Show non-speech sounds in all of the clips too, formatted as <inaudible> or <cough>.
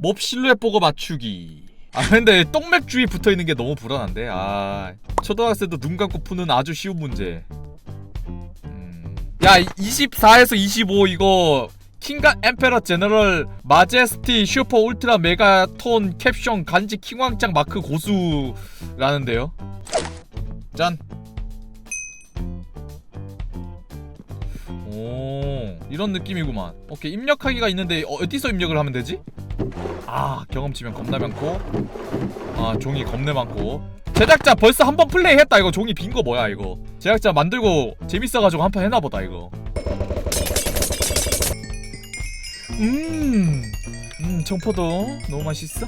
몹 실루엣 보고 맞추기. 아 근데 똥맵 주위 붙어 있는 게 너무 불안한데. 아 초등학생도 눈 감고 푸는 아주 쉬운 문제. 음. 야 24에서 25 이거 킹과 엠페러 제너럴 마제스티 슈퍼 울트라 메가톤 캡션 간지 킹왕짱 마크 고수라는데요. 짠. 오 이런 느낌이구만. 오케이 입력하기가 있는데 어, 어디서 입력을 하면 되지? 아 경험치면 겁나 많고. 아 종이 겁내 많고. 제작자 벌써 한 번 플레이 했다. 이거 종이 빈 거 뭐야 이거? 제작자 만들고 재밌어가지고 한 판 해나보다 이거. 음, 음 청포도 너무 맛있어?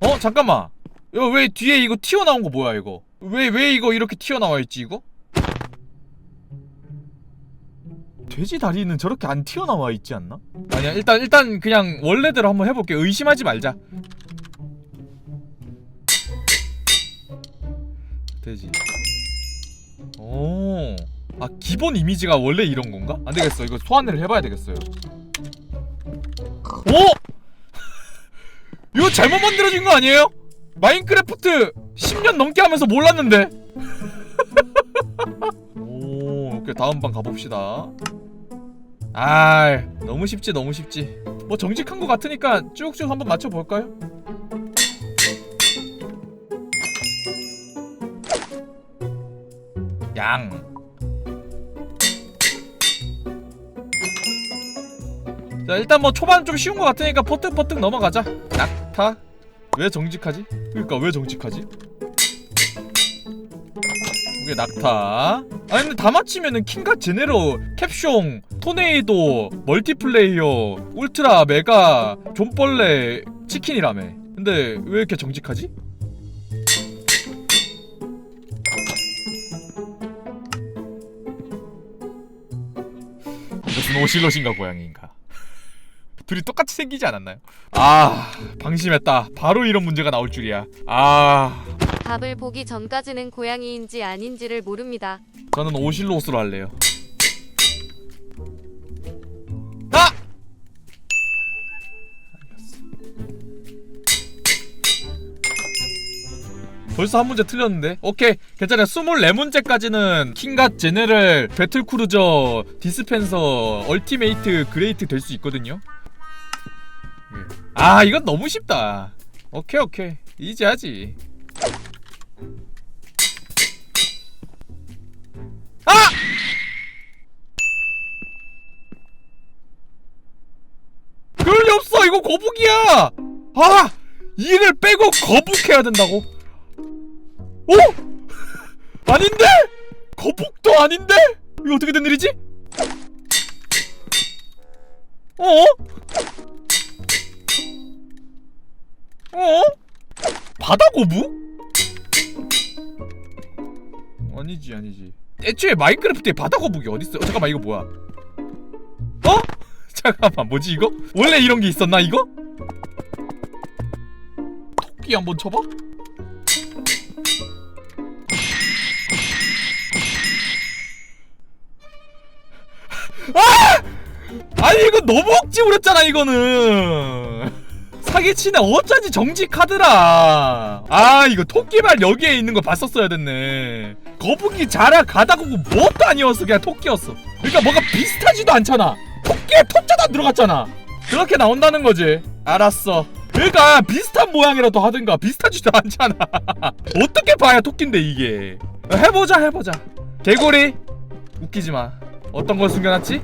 어 잠깐만. 이거 왜 뒤에 이거 튀어나온 거 뭐야 이거? 왜왜 이거 이렇게 튀어나와 있지 이거 돼지 다리는 저렇게 안 튀어나와 있지 않나? 아니야 일단 일단 그냥 원래대로 한번 해볼게 의심하지 말자 돼지 오아 기본 이미지가 원래 이런 건가? 안 되겠어 이거 소환을 해봐야 되겠어요 오! <laughs> 이거 잘못 만들어진 거 아니에요? 마인크래프트 10년 넘게 하면서 몰랐는데 <laughs> 오 오케이 다음 방 가봅시다 아 너무 쉽지 너무 쉽지 뭐 정직한 거 같으니까 쭉쭉 한번 맞춰볼까요? 양 자, 일단 뭐 초반 좀 쉬운 거 같으니까 퍼뜩퍼뜩 넘어가자. 낙타? 왜 정직하지? 그러니까 왜 정직하지? 이게 낙타. 아니 근데 다 맞히면은 킹과 제네로, 캡숑, 토네이도, 멀티플레이어, 울트라, 메가, 존벌레, 치킨이라며. 근데 왜 이렇게 정직하지? 무슨 오실롯인가 고양이인가? <laughs> 둘이 똑같이 생기지 않았나요? 아 방심했다. 바로 이런 문제가 나올 줄이야. 아 답을 보기 전까지는 고양이인지 아닌지를 모릅니다. 저는 오실롯으로 할래요. 아! 벌써 한 문제 틀렸는데? 오케이 괜찮아 24문제까지는 킹갓 제네럴 배틀크루저 디스펜서 얼티메이트 그레이트 될 수 있거든요 예. 아 이건 너무 쉽다 오케이 오케이 이지 하지 아! 그럴 리 없어. 이거 거북이야. 아 이를 빼고 거북해야 된다고? 오! 아닌데? 거북도 아닌데? 이거 어떻게 된 일이지? 어? 어? 바다 거북? 아니지 아니지 애초에 마인크래프트에 바다 거북이 어딨어? 어, 잠깐만 이거 뭐야? 어? <laughs> 잠깐만 뭐지 이거? 원래 이런 게 있었나 이거? 토끼 한번 쳐봐? <laughs> 아! 아니 이거 너무 억지 부렸잖아 이거는 사기치네. 어쩐지 정직하더라. 아 이거 토끼발 여기에 있는 거 봤었어야 됐네. 거북이 자라 가다고 뭣도 아니었어 그냥 토끼였어. 그러니까 뭐가 비슷하지도 않잖아. 토끼에 토자도 안 들어갔잖아. 그렇게 나온다는 거지. 알았어. 그러니까 비슷한 모양이라도 하든가 비슷하지도 않잖아. <laughs> 어떻게 봐야 토끼인데 이게? 해보자 해보자. 개구리? 웃기지마. 어떤 걸 숨겨놨지?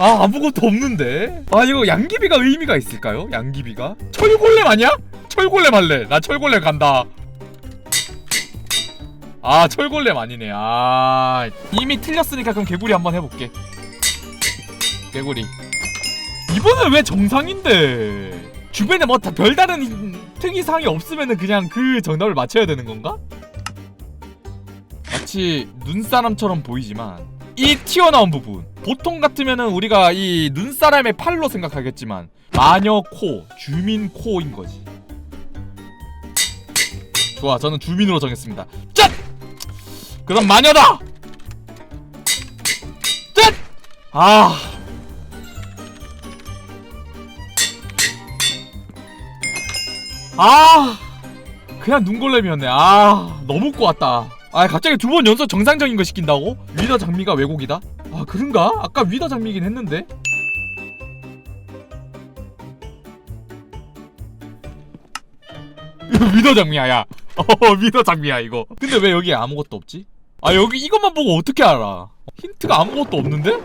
아 아무것도 없는데 아 이거 양귀비가 의미가 있을까요? 양귀비가? 철골렘 아니야? 철골렘 할래 나 철골렘 간다 아 철골렘 아니네 아 이미 틀렸으니까 그럼 개구리 한번 해볼게 개구리 이번엔 왜 정상인데 주변에 뭐 다 별다른 특이사항이 없으면은 그냥 그 정답을 맞춰야 되는 건가? 마치 눈사람처럼 보이지만 이 튀어나온 부분 보통 같으면은 우리가 이 눈사람의 팔로 생각하겠지만 마녀 코, 주민 코인 거지 좋아 저는 주민으로 정했습니다 짠! 그럼 마녀다! 짠! 아 아! 그냥 눈골렘이었네. 아, 너무 꼬았다. 아 갑자기 두 번 연속 정상적인 거 시킨다고? 위더 장미가 왜곡이다? 아 그런가? 아까 위더 장미긴 했는데 위더 장미야 야 <laughs> 어, 위더 장미야 이거 근데 왜 여기에 아무것도 없지? 아 여기 이것만 보고 어떻게 알아 힌트가 아무것도 없는데?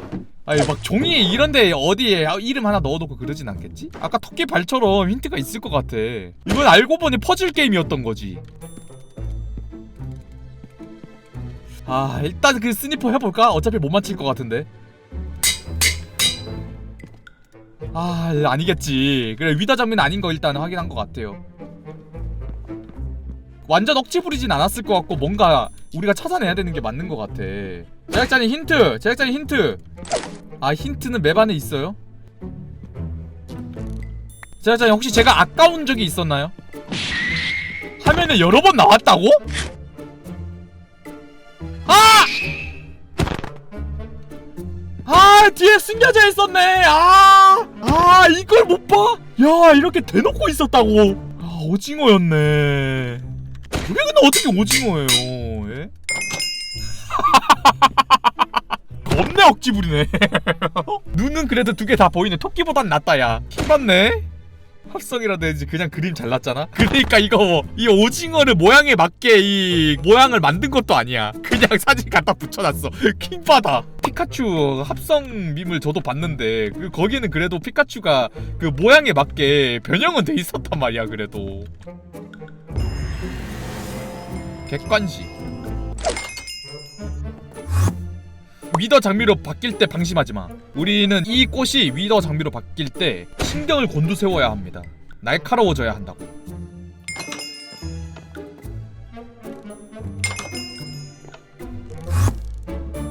아니 막 종이에 이런데 어디에 이름 하나 넣어놓고 그러진 않겠지? 아까 토끼 발처럼 힌트가 있을 것 같아 이건 알고 보니 퍼즐 게임이었던 거지 아 일단 그 스니퍼 해볼까? 어차피 못 맞힐 것 같은데 아 아니겠지 그래 위다 장면 아닌 거 일단 확인한 것 같아요 완전 억지 부리진 않았을 것 같고 뭔가 우리가 찾아내야 되는 게 맞는 것 같아 제작자님 힌트 제작자님 힌트 아 힌트는 맵 안에 있어요? 제작자님 혹시 제가 아까운 적이 있었나요? 화면에 여러 번 나왔다고? 뒤에 숨겨져 있었네. 아! 아 이걸 못 봐? 야 이렇게 대놓고 있었다고. 아 오징어였네. 그게 근데 어떻게 오징어예요? 예? <laughs> 겁내 억지 부리네. <laughs> 눈은 그래도 두 개 다 보이네. 토끼보단 낫다 야. 힘받네 합성이라도 해야지. 그냥 그림 잘났잖아? 그러니까 이거 뭐, 이 오징어를 모양에 맞게 이 모양을 만든 것도 아니야. 그냥 사진 갖다 붙여놨어. <laughs> 킹받아. 피카츄 합성 밈을 저도 봤는데 그 거기는 그래도 피카츄가 그 모양에 맞게 변형은 돼 있었단 말이야 그래도. 객관식 위더 장미로 바뀔 때 방심하지 마. 우리는 이 꽃이 위더 장미로 바뀔 때 신경을 곤두세워야 합니다. 날카로워져야 한다고.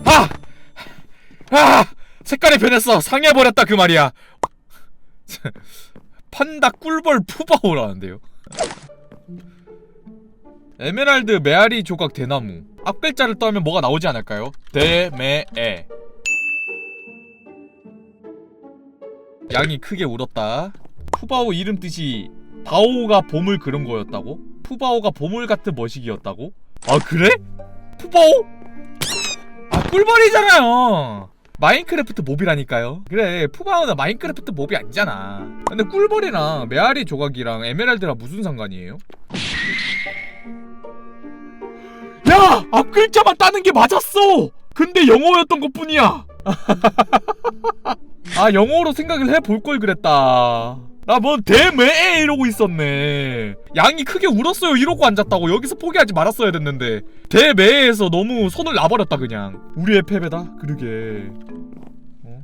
아! 아! 색깔이 변했어. 상해버렸다 그 말이야. <laughs> 판다 꿀벌 푸바오라는데요. 에메랄드 메아리 조각 대나무 앞글자를 떠면 뭐가 나오지 않을까요? 대메에 양이 크게 울었다 푸바오 이름 뜻이 바오가 보물 그런 거였다고? 푸바오가 보물 같은 머시기였다고? 아 그래? 푸바오? 아 꿀벌이잖아요 마인크래프트 몹이라니까요 그래 푸바오는 마인크래프트 몹이 아니잖아 근데 꿀벌이랑 메아리 조각이랑 에메랄드랑 무슨 상관이에요? 야! 앞글자만 따는 게 맞았어! 근데 영어였던 것 뿐이야! <laughs> 아, 영어로 생각을 해볼 걸 그랬다. 나뭐 대매에 이러고 있었네. 양이 크게 울었어요 이러고 앉았다고 여기서 포기하지 말았어야 됐는데 대매에서 너무 손을 놔버렸다 그냥. 우리의 패배다. 그러게. 어?